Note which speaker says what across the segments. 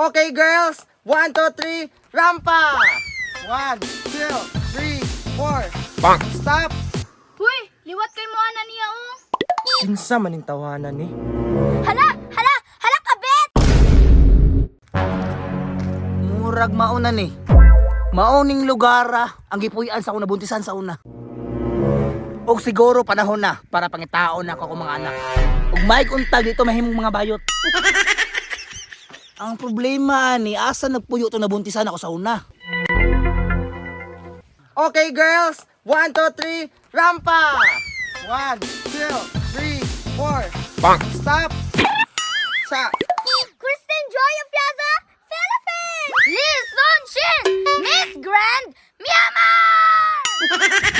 Speaker 1: Okay, girls. One, two, three. Rampa. One, two, three, four.
Speaker 2: Bang!
Speaker 1: Stop.
Speaker 3: Huy, liwat kay mo ana niya oh.
Speaker 1: Kinsa maning tawanan ni?
Speaker 3: Hala, hala, hala kabet.
Speaker 4: Murag mauna ni. Mauning lugara ang gipuy-an sa una buntisan sa una. Og siguro panahon na para pangitaon na ako mga anak. Ug may untag dito mahimong mga bayot. ang problema ni asa nagpuyo to nabuntisan ako sa una.
Speaker 1: Okay, girls. One, two, three. Rampa. One, two, three, four.
Speaker 2: Bang!
Speaker 1: Stop. Sa.
Speaker 3: Kristen Joy of Piazza, Philippines. Liz Sonshin, Miss Grand, Myanmar.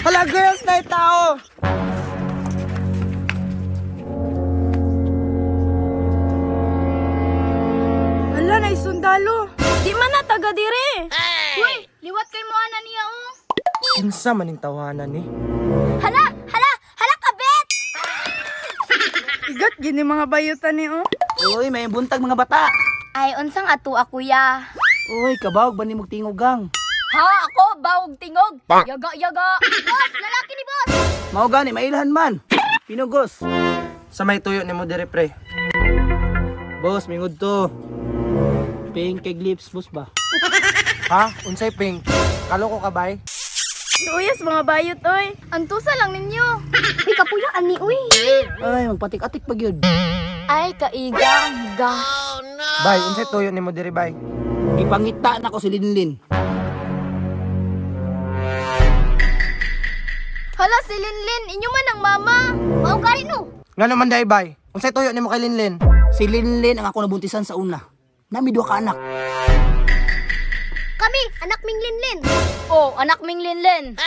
Speaker 1: Hala, girls na tao.
Speaker 5: Sundalo. Di man na taga dire.
Speaker 3: Huy, liwat kay mo ana niya oh.
Speaker 1: Kinsa maning tawanan ni?
Speaker 3: Hala, hala, hala kabet.
Speaker 5: Igat gini mga bayutan ni oh.
Speaker 4: Uy, may buntag mga bata.
Speaker 3: Ay, unsang ato ako ya.
Speaker 4: Uy, kabawag ba ni magtingugang?
Speaker 3: Ha, ako, bawog tingog.
Speaker 2: Bang!
Speaker 3: Yaga, yaga. Boss, lalaki ni boss.
Speaker 4: Mao gani mailhan man. Pinugos.
Speaker 1: Sa may tuyo ni mo dire, pre.
Speaker 4: Boss, mingod to. Pink keg lips, boss ba?
Speaker 1: Ha? Unsay pink? Kaloko ka bay?
Speaker 5: Uyas mga bayot oy.
Speaker 3: Antusa lang ninyo. Uy, kapuyaan ni uy.
Speaker 4: Ay, magpatik-atik pag yun.
Speaker 3: Ay, kaigang, ga.
Speaker 1: Bay, unsay tuyo ni mo dire, bay?
Speaker 4: Ipangita na ko si Linlin.
Speaker 3: Hala, si Linlin, inyo man ang mama. Mao ka rin oh.
Speaker 1: Nga naman day, bay. Unsay tuyo ni mo kay Linlin?
Speaker 4: Si Linlin ang ako nabuntisan sa una. Nami duha ka anak.
Speaker 3: Kami, anak ming Linlin. Oh, anak ming Linlin.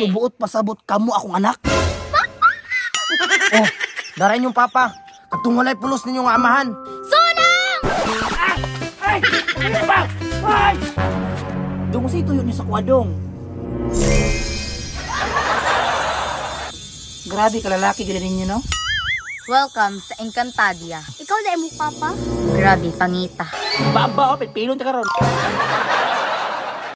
Speaker 4: Subuot pasabot kamo akong anak.
Speaker 1: Oh, daray yung papa. Katong walay pulos ninyong amahan.
Speaker 3: Sulang!
Speaker 4: Dungo sa ituyo niyo sa kwadong. Grabe ka lalaki gila ninyo, no?
Speaker 3: Welcome sa Encantadia. Ikaw na mo, Papa? Grabe, pangita.
Speaker 4: Baba, oh, pilon ta karon.